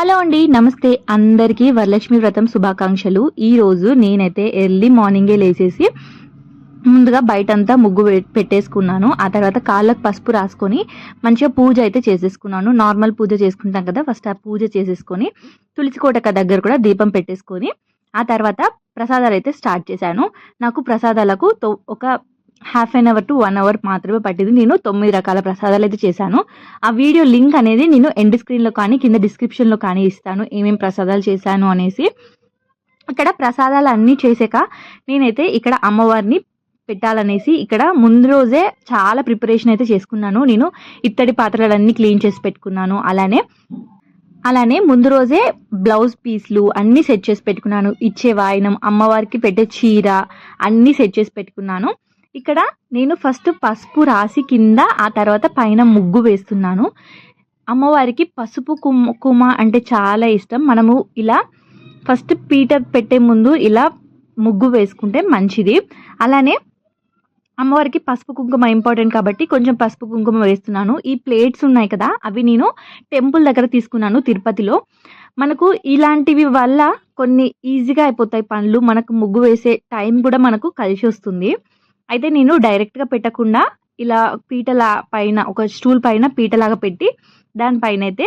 Hello అండి నమస్తే. అందరికీ వరలక్ష్మి వ్రతం శుభాకాంక్షలు. ఈరోజు నేనైతే ఎర్లీ మార్నింగే లేచేసి ముందుగా బయటంతా ముగ్గు పె- పెట్టేసుకున్నాను. ఆ తర్వాత కాళ్ళకు పసుపు రాసుకొని మంచిగా పూజ అయితే చేసేసుకున్నాను. నార్మల్ పూజ చేసుకుంటాం కదా ఫస్ట్ ఆ పూజ చేసేసుకొని తులసి కోటక దగ్గర కూడా దీపం పెట్టేసుకొని ఆ తర్వాత ప్రసాదాలు అయితే స్టార్ట్ చేశాను. నాకు ప్రసాదాలకు ఒక half an hour to one hour మాత్రమే పట్టింది. నేను తొమ్మిది రకాల ప్రసాదాలు అయితే చేశాను. ఆ వీడియో లింక్ అనేది నేను ఎండ్ స్క్రీన్లో కానీ కింద డిస్క్రిప్షన్లో కానీ ఇస్తాను ఏమేం ప్రసాదాలు చేశాను అనేసి. ఇక్కడ ప్రసాదాలు అన్నీ చేసాక నేనైతే ఇక్కడ అమ్మవారిని పెట్టాలనేసి ఇక్కడ ముందు రోజే చాలా ప్రిపరేషన్ అయితే చేసుకున్నాను. నేను ఇత్తడి పాత్రలన్నీ క్లీన్ చేసి పెట్టుకున్నాను. అలానే అలానే ముందు రోజే బ్లౌజ్ పీస్లు అన్నీ సెట్ చేసి పెట్టుకున్నాను. ఇచ్చే వాయినం అమ్మవారికి పెట్టే చీర అన్నీ సెట్ చేసి పెట్టుకున్నాను. ఇక్కడ నేను ఫస్ట్ పసుపు రాసి కింద ఆ తర్వాత పైన ముగ్గు వేస్తున్నాను. అమ్మవారికి పసుపు కుంకుమ అంటే చాలా ఇష్టం. మనము ఇలా ఫస్ట్ పీట పెట్టే ముందు ఇలా ముగ్గు వేసుకుంటే మంచిది. అలానే అమ్మవారికి పసుపు కుంకుమ ఇంపార్టెంట్ కాబట్టి కొంచెం పసుపు కుంకుమ వేస్తున్నాను. ఈ ప్లేట్స్ ఉన్నాయి కదా అవి నేను టెంపుల్ దగ్గర తీసుకున్నాను తిరుపతిలో. మనకు ఇలాంటివి వల్ల కొన్ని ఈజీగా అయిపోతాయి పనులు మనకు ముగ్గు వేసే టైం కూడా మనకు కలిసి వస్తుంది. అయితే నేను డైరెక్ట్గా పెట్టకుండా ఇలా పీటల పైన ఒక స్టూల్ పైన పీటలాగా పెట్టి దానిపైన అయితే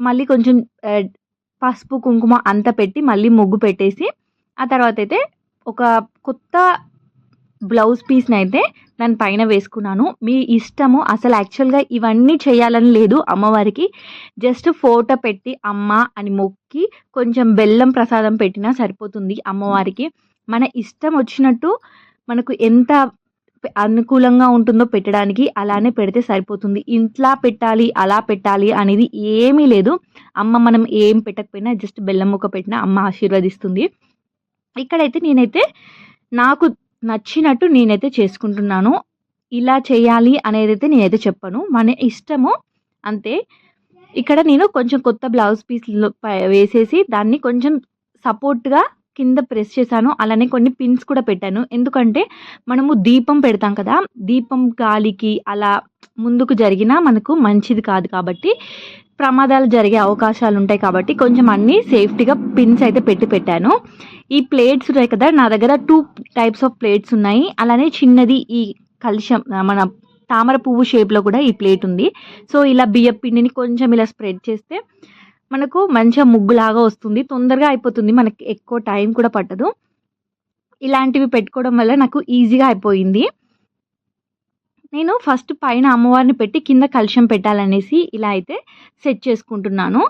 మళ్ళీ కొంచెం పసుపు కుంకుమ అంతా పెట్టి మళ్ళీ ముగ్గు పెట్టేసి ఆ తర్వాత అయితే ఒక కొత్త బ్లౌజ్ పీస్ని అయితే దాని పైన వేసుకున్నాను. మీ ఇష్టము అసలు యాక్చువల్గా ఇవన్నీ చేయాలని లేదు అమ్మవారికి. జస్ట్ ఫోటో పెట్టి అమ్మ అని మొక్కి కొంచెం బెల్లం ప్రసాదం పెట్టినా సరిపోతుంది అమ్మవారికి. మన ఇష్టం వచ్చినట్టు మనకు ఎంత అనుకూలంగా ఉంటుందో పెట్టడానికి అలానే పెడితే సరిపోతుంది. ఇంట్లా పెట్టాలి అలా పెట్టాలి అనేది ఏమీ లేదు. అమ్మ మనం ఏం పెట్టకపోయినా జస్ట్ బెల్లం ముక్క పెట్టినా అమ్మ ఆశీర్వదిస్తుంది. ఇక్కడైతే నేనైతే నాకు నచ్చినట్టు నేనైతే చేసుకుంటున్నాను. ఇలా చేయాలి అనేది అయితే నేనైతే చెప్పను. మన ఇష్టము అంతే. ఇక్కడ నేను కొంచెం కొత్త బ్లౌజ్ పీస్ వేసేసి దాన్ని కొంచెం సపోర్ట్గా కింద ప్రెస్ చేశాను. అలానే కొన్ని పిన్స్ కూడా పెట్టాను. ఎందుకంటే మనము దీపం పెడతాం కదా దీపం గాలికి అలా ముందుకు జరిగినా మనకు మంచిది కాదు కాబట్టి ప్రమాదాలు జరిగే అవకాశాలు ఉంటాయి కాబట్టి కొంచెం అన్ని సేఫ్టీగా పిన్స్ అయితే పెట్టి పెట్టాను. ఈ ప్లేట్స్ ఉన్నాయి కదా నా దగ్గర టూ టైప్స్ ఆఫ్ ప్లేట్స్ ఉన్నాయి. అలానే చిన్నది ఈ కలుషం మన తామర పువ్వు షేప్లో కూడా ఈ ప్లేట్ ఉంది. సో ఇలా బియ్యం పిండిని కొంచెం ఇలా స్ప్రెడ్ చేస్తే మనకు మంచిగా ముగ్గులాగా వస్తుంది తొందరగా అయిపోతుంది మనకి ఎక్కువ టైం కూడా పట్టదు. ఇలాంటివి పెట్టుకోవడం వల్ల నాకు ఈజీగా అయిపోయింది. నేను ఫస్ట్ పైన అమ్మవారిని పెట్టి కింద కలుషం పెట్టాలనేసి ఇలా అయితే సెట్ చేసుకుంటున్నాను.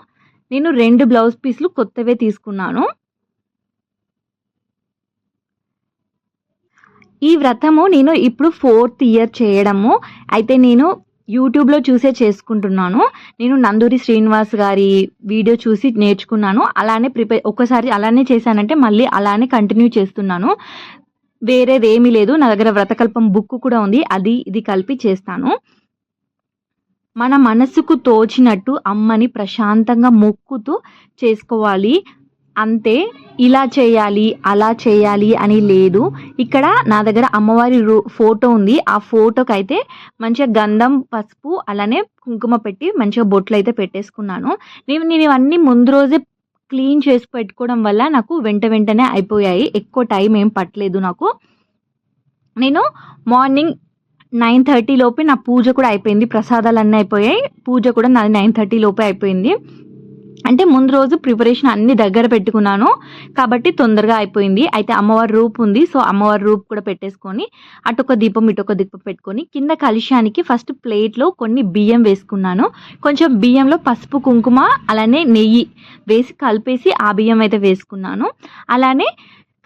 నేను రెండు బ్లౌజ్ పీస్లు కొత్తవే తీసుకున్నాను. ఈ వ్రతము నేను ఇప్పుడు ఫోర్త్ ఇయర్ చేయడము. అయితే నేను యూట్యూబ్లో చూసే చేసుకుంటున్నాను. నేను నందూరి శ్రీనివాస్ గారి వీడియో చూసి నేర్చుకున్నాను. అలానే ప్రిపేర్ ఒక్కసారి అలానే చేశానంటే మళ్ళీ అలానే కంటిన్యూ చేస్తున్నాను. వేరేది ఏమీ లేదు. నా దగ్గర వ్రతకల్పం బుక్ కూడా ఉంది. అది ఇది కలిపి చేస్తాను. మన మనసుకు తోచినట్టు అమ్మని ప్రశాంతంగా మొక్కుతూ చేసుకోవాలి. అంతే ఇలా చేయాలి అలా చేయాలి అని లేదు. ఇక్కడ నా దగ్గర అమ్మవారి రూ- ఫోటో ఉంది. ఆ ఫోటోకి అయితే మంచిగా గంధం పసుపు అలానే కుంకుమ పెట్టి మంచిగా బొట్లు అయితే పెట్టేసుకున్నాను. నేను నేను ఇవన్నీ ముందు రోజే క్లీన్ చేసి పెట్టుకోవడం వల్ల నాకు వెంట వెంటనే అయిపోయాయి. ఎక్కువ టైం ఏం పట్టలేదు నాకు. నేను మార్నింగ్ నైన్ థర్టీ లోపే నా పూజ కూడా అయిపోయింది. ప్రసాదాలు అన్నీ అయిపోయాయి. పూజ కూడా నాది నైన్ థర్టీ లోపే అయిపోయింది. అంటే ముందు రోజు ప్రిపరేషన్ అన్ని దగ్గర పెట్టుకున్నాను. కాబట్టి తొందరగా అయిపోయింది. అయితే అమ్మవారి రూప్ ఉంది. సో అమ్మవారి రూప్ కూడా పెట్టేసుకొని అటొక దీపం ఇటొక దీపం పెట్టుకొని కింద కలుషానికి ఫస్ట్ ప్లేట్లో కొన్ని బియ్యం వేసుకున్నాను. కొంచెం బియ్యంలో పసుపు కుంకుమ అలానే నెయ్యి వేసి కలిపేసి ఆ బియ్యం అయితే వేసుకున్నాను. అలానే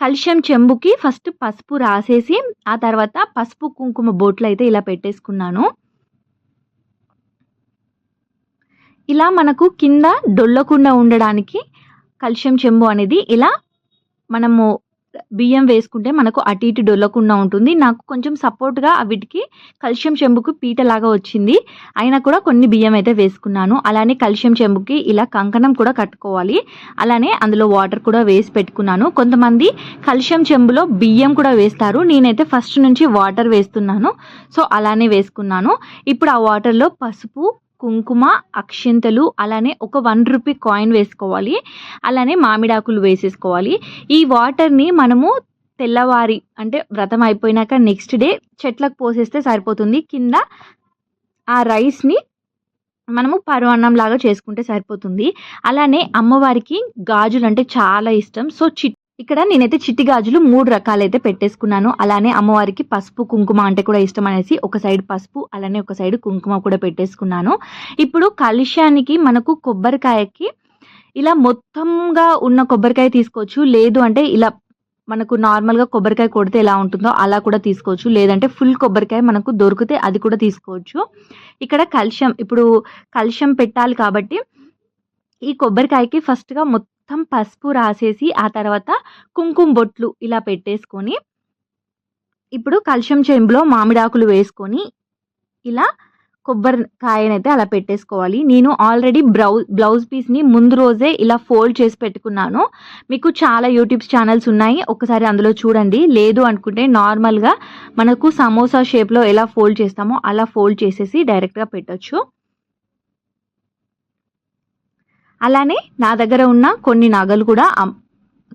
కలుషం చెంబుకి ఫస్ట్ పసుపు రాసేసి ఆ తర్వాత పసుపు కుంకుమ బోట్లు అయితే ఇలా పెట్టేసుకున్నాను. ఇలా మనకు కింద డొల్లకుండా ఉండడానికి కల్షియం చెంబు అనేది ఇలా మనము బియ్యం వేసుకుంటే మనకు అటు ఇటు డొల్లకుండా ఉంటుంది. నాకు కొంచెం సపోర్ట్గా వీటికి కల్షియం చెంబుకు పీటలాగా వచ్చింది. అయినా కూడా కొన్ని బియ్యం అయితే వేసుకున్నాను. అలానే కల్షియం చెంబుకి ఇలా కంకణం కూడా కట్టుకోవాలి. అలానే అందులో వాటర్ కూడా వేసి పెట్టుకున్నాను. కొంతమంది కల్షియం చెంబులో బియ్యం కూడా వేస్తారు. నేనైతే ఫస్ట్ నుంచి వాటర్ వేస్తున్నాను. సో అలానే వేసుకున్నాను. ఇప్పుడు ఆ వాటర్లో పసుపు కుంకుమ అక్షింతలు అలానే ఒక వన్ రూపీ కాయిన్ వేసుకోవాలి. అలానే మామిడాకులు వేసేసుకోవాలి. ఈ వాటర్ని మనము తెల్లవారి అంటే వ్రతం అయిపోయినాక నెక్స్ట్ డే చెట్లకు పోసేస్తే సరిపోతుంది. కింద ఆ రైస్ని మనము పరమాన్నం లాగా చేసుకుంటే సరిపోతుంది. అలానే అమ్మవారికి గాజులు అంటే చాలా ఇష్టం. సో చిట్ ఇక్కడ నేనైతే చిట్టి గాజులు మూడు రకాలైతే పెట్టేసుకున్నాను. అలానే అమ్మవారికి పసుపు కుంకుమ అంటే కూడా ఇష్టం అనేసి ఒక సైడ్ పసుపు అలానే ఒక సైడ్ కుంకుమ కూడా పెట్టేసుకున్నాను. ఇప్పుడు కలుష్యానికి మనకు కొబ్బరికాయకి ఇలా మొత్తంగా ఉన్న కొబ్బరికాయ తీసుకోవచ్చు. లేదు అంటే ఇలా మనకు నార్మల్గా కొబ్బరికాయ కొడితే ఎలా ఉంటుందో అలా కూడా తీసుకోవచ్చు. లేదంటే ఫుల్ కొబ్బరికాయ మనకు దొరికితే అది కూడా తీసుకోవచ్చు. ఇక్కడ కలుషం ఇప్పుడు కలుషం పెట్టాలి కాబట్టి ఈ కొబ్బరికాయకి ఫస్ట్గా మొత్తం మొత్తం పసుపు రాసేసి ఆ తర్వాత కుంకుమ బొట్లు ఇలా పెట్టేసుకొని ఇప్పుడు కలుషం చెంబులో మామిడాకులు వేసుకొని ఇలా కొబ్బరికాయనైతే అలా పెట్టేసుకోవాలి. నేను ఆల్రెడీ బ్రౌజ్ బ్లౌజ్ పీస్ని ముందు రోజే ఇలా ఫోల్డ్ చేసి పెట్టుకున్నాను. మీకు చాలా యూట్యూబ్ ఛానల్స్ ఉన్నాయి. ఒకసారి అందులో చూడండి. లేదు అనుకుంటే నార్మల్గా మనకు సమోసా షేప్లో ఎలా ఫోల్డ్ చేస్తామో అలా ఫోల్డ్ చేసేసి డైరెక్ట్గా పెట్టొచ్చు. అలానే నా దగ్గర ఉన్న కొన్ని నగలు కూడా అమ్-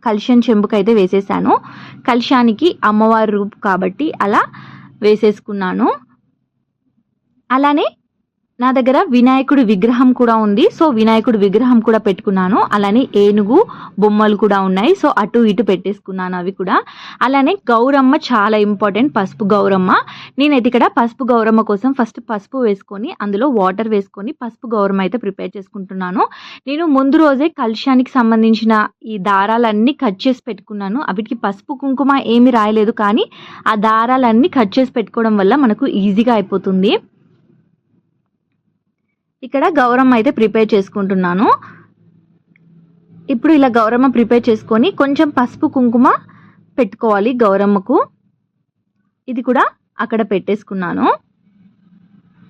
కలుషం చెంబుకైతే వేసేసాను. కలుషానికి అమ్మవారి రూపు కాబట్టి అలా వేసేసుకున్నాను. అలానే నా దగ్గర వినాయకుడి విగ్రహం కూడా ఉంది. సో వినాయకుడి విగ్రహం కూడా పెట్టుకున్నాను. అలానే ఏనుగు బొమ్మలు కూడా ఉన్నాయి. సో అటు ఇటు పెట్టేసుకున్నాను అవి కూడా. అలానే గౌరమ్మ చాలా ఇంపార్టెంట్. పసుపు గౌరమ్మ. నేనైతే ఇక్కడ పసుపు గౌరమ్మ కోసం ఫస్ట్ పసుపు వేసుకొని అందులో వాటర్ వేసుకొని పసుపు గౌరమ్మ అయితే ప్రిపేర్ చేసుకుంటున్నాను. నేను ముందు రోజే కలుషానికి సంబంధించిన ఈ దారాలన్నీ కట్ చేసి పెట్టుకున్నాను. వీటికి పసుపు కుంకుమ ఏమీ రాయలేదు కానీ ఆ దారాలన్నీ కట్ చేసి పెట్టుకోవడం వల్ల మనకు ఈజీగా అయిపోతుంది. ఇక్కడ గౌరమ్మ అయితే ప్రిపేర్ చేసుకుంటున్నాను. ఇప్పుడు ఇలా గౌరమ్మ ప్రిపేర్ చేసుకొని కొంచెం పసుపు కుంకుమ పెట్టుకోవాలి గౌరమ్మకు. ఇది కూడా అక్కడ పెట్టేసుకున్నాను.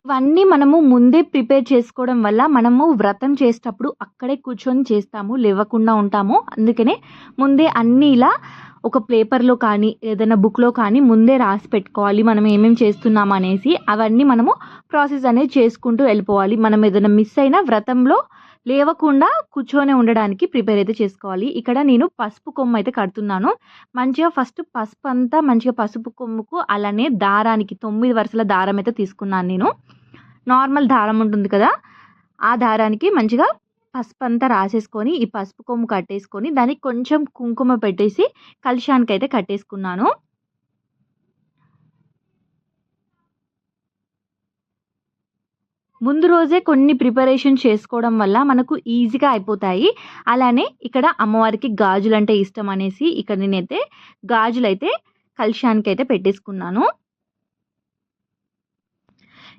ఇవన్నీ మనము ముందే ప్రిపేర్ చేసుకోవడం వల్ల మనము వ్రతం చేసేటప్పుడు అక్కడే కూర్చొని చేస్తాము లేవకుండా ఉంటాము. అందుకనే ముందే అన్నీ ఇలా ఒక పేపర్లో కానీ ఏదైనా బుక్లో కానీ ముందే రాసి పెట్టుకోవాలి మనం ఏమేమి చేస్తున్నాం అనేసి అవన్నీ మనము ప్రాసెస్ అనేది చేసుకుంటూ వెళ్ళిపోవాలి. మనం ఏదైనా మిస్ అయినా వ్రతంలో లేవకుండా కూర్చొని ఉండడానికి ప్రిపేర్ అయితే చేసుకోవాలి. ఇక్కడ నేను పసుపు కొమ్ము అయితే కడుతున్నాను. మంచిగా ఫస్ట్ పసుపు అంతా మంచిగా పసుపు కొమ్ముకు అలానే దారానికి తొమ్మిది వరుసల దారం అయితే తీసుకున్నాను నేను. నార్మల్ దారం ఉంటుంది కదా ఆ దారానికి మంచిగా పసుపు అంతా రాసేసుకొని ఈ పసుపు కొమ్ము కట్టేసుకొని దానికి కొంచెం కుంకుమ పెట్టేసి కలుషానికి అయితే కట్టేసుకున్నాను. ముందు రోజే కొన్ని ప్రిపరేషన్ చేసుకోవడం వల్ల మనకు ఈజీగా అయిపోతాయి. అలానే ఇక్కడ అమ్మవారికి గాజులు అంటే ఇష్టం అనేసి ఇక్కడ నేనైతే గాజులు అయితే కలుషానికి అయితే పెట్టేసుకున్నాను.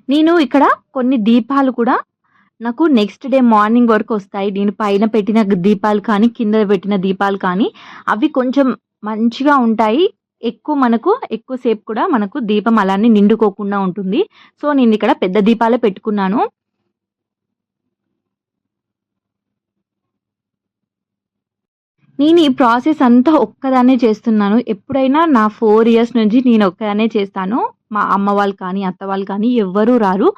నేను ఇక్కడ కొన్ని దీపాలు కూడా నాకు నెక్స్ట్ డే మార్నింగ్ వరకు వస్తాయి. నేను పైన పెట్టిన దీపాలు కానీ కింద పెట్టిన దీపాలు కానీ అవి కొంచెం మంచిగా ఉంటాయి. ఎక్కువ మనకు ఎక్కువసేపు కూడా మనకు దీపం అలానే నిండుకోకుండా ఉంటుంది. సో నేను ఇక్కడ పెద్ద దీపాలే పెట్టుకున్నాను. నేను ఈ ప్రాసెస్ అంతా ఒక్కదాన్నే చేస్తున్నాను. ఎప్పుడైనా నా ఫోర్ ఇయర్స్ నుంచి నేను ఒక్కదానే చేస్తాను. మా అమ్మ వాళ్ళు కానీ అత్త వాళ్ళు కానీ ఎవ్వరూ రారు.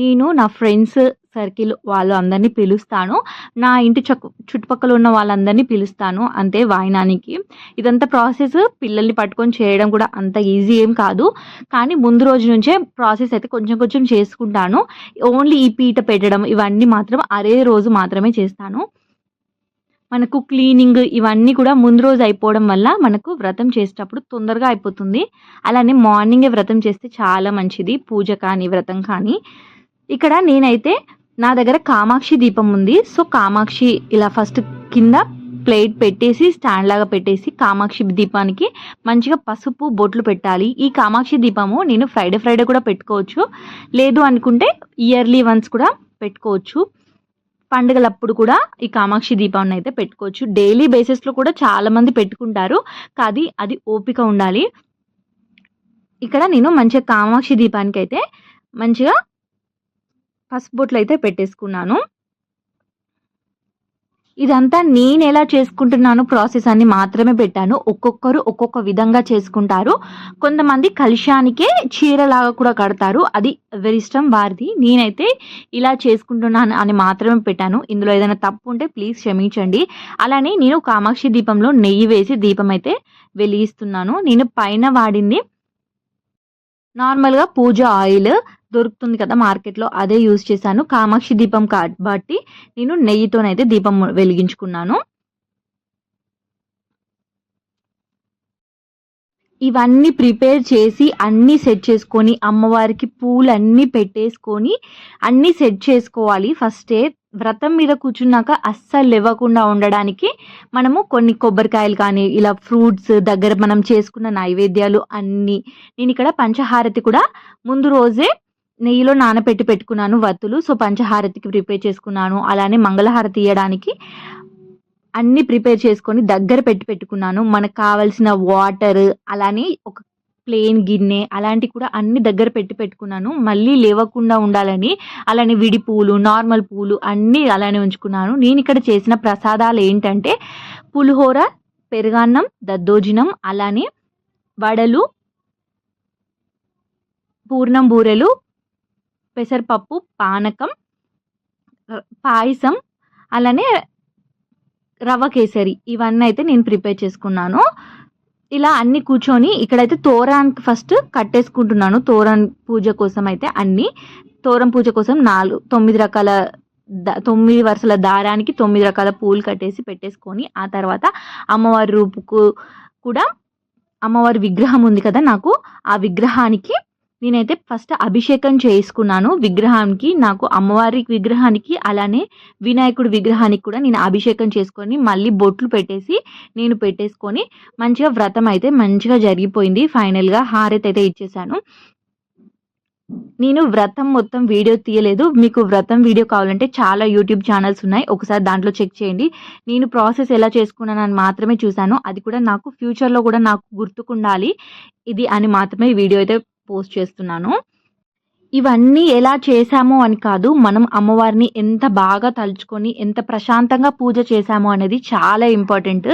నేను నా ఫ్రెండ్స్ సర్కిల్ వాళ్ళు అందరినీ పిలుస్తాను. నా ఇంటి చుట్టు చుట్టుపక్కల ఉన్న వాళ్ళందరినీ పిలుస్తాను అంతే వాయినానికి. ఇదంతా ప్రాసెస్ పిల్లల్ని పట్టుకొని చేయడం కూడా అంత ఈజీ ఏం కాదు. కానీ ముందు రోజు నుంచే ప్రాసెస్ అయితే కొంచెం కొంచెం చేసుకుంటాను. ఓన్లీ ఈ పీట పెట్టడం ఇవన్నీ మాత్రం అరే రోజు మాత్రమే చేస్తాను. మనకు క్లీనింగ్ ఇవన్నీ కూడా ముందు రోజు అయిపోవడం వల్ల మనకు వ్రతం చేసేటప్పుడు తొందరగా అయిపోతుంది. అలానే మార్నింగే వ్రతం చేస్తే చాలా మంచిది. పూజ కానీ వ్రతం కానీ. ఇక్కడ నేనైతే నా దగ్గర కామాక్షి దీపం ఉంది. సో కామాక్షి ఇలా ఫస్ట్ కింద ప్లేట్ పెట్టేసి స్టాండ్ లాగా పెట్టేసి కామాక్షి దీపానికి మంచిగా పసుపు బొట్లు పెట్టాలి. ఈ కామాక్షి దీపము నేను ఫ్రైడే ఫ్రైడే కూడా పెట్టుకోవచ్చు. లేదు అనుకుంటే ఇయర్లీ వన్స్ కూడా పెట్టుకోవచ్చు. పండుగలప్పుడు కూడా ఈ కామాక్షి దీపాన్ని అయితే పెట్టుకోవచ్చు. డైలీ బేసిస్లో కూడా చాలామంది పెట్టుకుంటారు. కానీ అది ఓపిక ఉండాలి. ఇక్కడ నేను మంచిగా కామాక్షి దీపానికి అయితే మంచిగా పసుపు బొట్లు అయితే పెట్టేసుకున్నాను. ఇదంతా నేను ఎలా చేసుకుంటున్నాను ప్రాసెస్ అని మాత్రమే పెట్టాను. ఒక్కొక్కరు ఒక్కొక్క విధంగా చేసుకుంటారు. కొంతమంది కలుషానికే చీరలాగా కూడా కడతారు. అది ఎవరి ఇష్టం? వారిది. నేనైతే ఇలా చేసుకుంటున్నాను అని మాత్రమే పెట్టాను. ఇందులో ఏదైనా తప్పు ఉంటే ప్లీజ్ క్షమించండి. అలానే నేను కామాక్షి దీపంలో నెయ్యి వేసి దీపం అయితే వెలిగిస్తున్నాను. నేను పైన వాడింది నార్మల్గా పూజ ఆయిల్ దొరుకుతుంది కదా మార్కెట్లో అదే యూజ్ చేశాను. కామాక్షి దీపం కాబట్టి నేను నెయ్యితోనైతే దీపం వెలిగించుకున్నాను. ఇవన్నీ ప్రిపేర్ చేసి అన్నీ సెట్ చేసుకొని అమ్మవారికి పూలు అన్నీ పెట్టేసుకొని అన్నీ సెట్ చేసుకోవాలి. ఫస్టే వ్రతం మీద కూర్చున్నాక అస్సలు లేవకుండా ఉండడానికి మనము కొన్ని కొబ్బరికాయలు కానీ ఇలా ఫ్రూట్స్ దగ్గర మనం చేసుకున్న నైవేద్యాలు అన్నీ. నేను ఇక్కడ పంచహారతి కూడా ముందు రోజే నెయ్యిలో నానబెట్టి పెట్టుకున్నాను వత్తులు. సో పంచహారతికి ప్రిపేర్ చేసుకున్నాను. అలానే మంగళహారతి ఇవ్వడానికి అన్నీ ప్రిపేర్ చేసుకొని దగ్గర పెట్టి పెట్టుకున్నాను. మనకు కావాల్సిన వాటర్ అలానే ఒక ప్లేన్ గిన్నె అలాంటివి కూడా అన్ని దగ్గర పెట్టి పెట్టుకున్నాను. మళ్ళీ లేవకుండా ఉండాలని అలానే విడి పూలు నార్మల్ పూలు అన్నీ అలానే ఉంచుకున్నాను. నేను ఇక్కడ చేసిన ప్రసాదాలు ఏంటంటే పులిహోర పెరుగన్నం దద్దోజనం అలానే వడలు పూర్ణం బూరెలు పెసరపప్పు పానకం పాయసం అలానే రవ్వ కేసరి ఇవన్నీ అయితే నేను ప్రిపేర్ చేసుకున్నాను. ఇలా అన్ని కూర్చొని ఇక్కడైతే తోరానికి ఫస్ట్ కట్టేసుకుంటున్నాను. తోరాన్ పూజ కోసం అయితే అన్ని. తోరం పూజ కోసం నాలుగు తొమ్మిది రకాల తొమ్మిది వరుసల దారానికి తొమ్మిది రకాల పూలు కట్టేసి పెట్టేసుకొని ఆ తర్వాత అమ్మవారి రూపుకు కూడా అమ్మవారి విగ్రహం ఉంది కదా నాకు. ఆ విగ్రహానికి నేనైతే ఫస్ట్ అభిషేకం చేసుకున్నాను విగ్రహానికి నాకు అమ్మవారి విగ్రహానికి అలానే వినాయకుడి విగ్రహానికి కూడా నేను అభిషేకం చేసుకొని మళ్ళీ బొట్లు పెట్టేసి నేను పెట్టేసుకొని మంచిగా వ్రతం అయితే మంచిగా జరిగిపోయింది. ఫైనల్గా హారతి అయితే ఇచ్చేసాను. నేను వ్రతం మొత్తం వీడియో తీయలేదు. మీకు వ్రతం వీడియో కావాలంటే చాలా యూట్యూబ్ ఛానల్స్ ఉన్నాయి. ఒకసారి దాంట్లో చెక్ చేయండి. నేను ప్రాసెస్ ఎలా చేసుకున్నానని మాత్రమే చూశాను. అది కూడా నాకు ఫ్యూచర్లో కూడా నాకు గుర్తుకుండాలి. ఇది అని మాత్రమే వీడియో అయితే పోస్ట్ చేస్తున్నాను. ఇవన్నీ ఎలా చేశాము అని కాదు మనం అమ్మవారిని ఎంత బాగా తలుచుకొని ఎంత ప్రశాంతంగా పూజ చేశాము అనేది చాలా ఇంపార్టెంట్.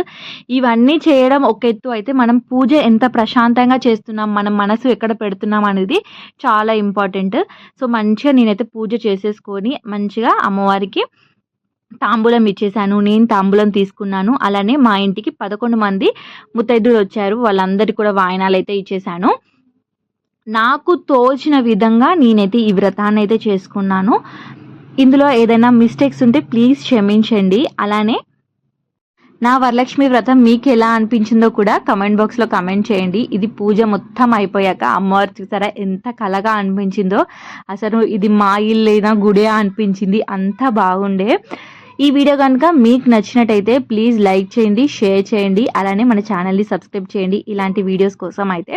ఇవన్నీ చేయడం ఒక ఎత్తు అయితే మనం పూజ ఎంత ప్రశాంతంగా చేస్తున్నాం మనం మనసు ఎక్కడ పెడుతున్నాం అనేది చాలా ఇంపార్టెంట్. సో మంచిగా నేనైతే పూజ చేసేసుకొని మంచిగా అమ్మవారికి తాంబూలం ఇచ్చేసాను నేను తాంబూలం తీసుకున్నాను. అలానే మా ఇంటికి పదకొండు మంది ముత్తైదులు వచ్చారు. వాళ్ళందరికీ కూడా వాయనాలు అయితే ఇచ్చేసాను నాకు తోచిన విధంగా నేనైతే ఈ వ్రతాన్ని అయితే చేసుకున్నాను. ఇందులో ఏదైనా మిస్టేక్స్ ఉంటే ప్లీజ్ క్షమించండి. అలానే నా వరలక్ష్మి వ్రతం మీకు ఎలా అనిపించిందో కూడా కమెంట్ బాక్స్లో కమెంట్ చేయండి. ఇది పూజ మొత్తం అయిపోయాక అమ్మవారి చూసారా ఎంత కలగా అనిపించిందో. అసలు ఇది మా ఇల్లేనా గుడే అనిపించింది. అంత బాగుండే. ఈ వీడియో కనుక మీకు నచ్చినట్టయితే ప్లీజ్ లైక్ చేయండి షేర్ చేయండి. అలానే మన ఛానల్ని సబ్స్క్రైబ్ చేయండి. ఇలాంటి వీడియోస్ కోసం అయితే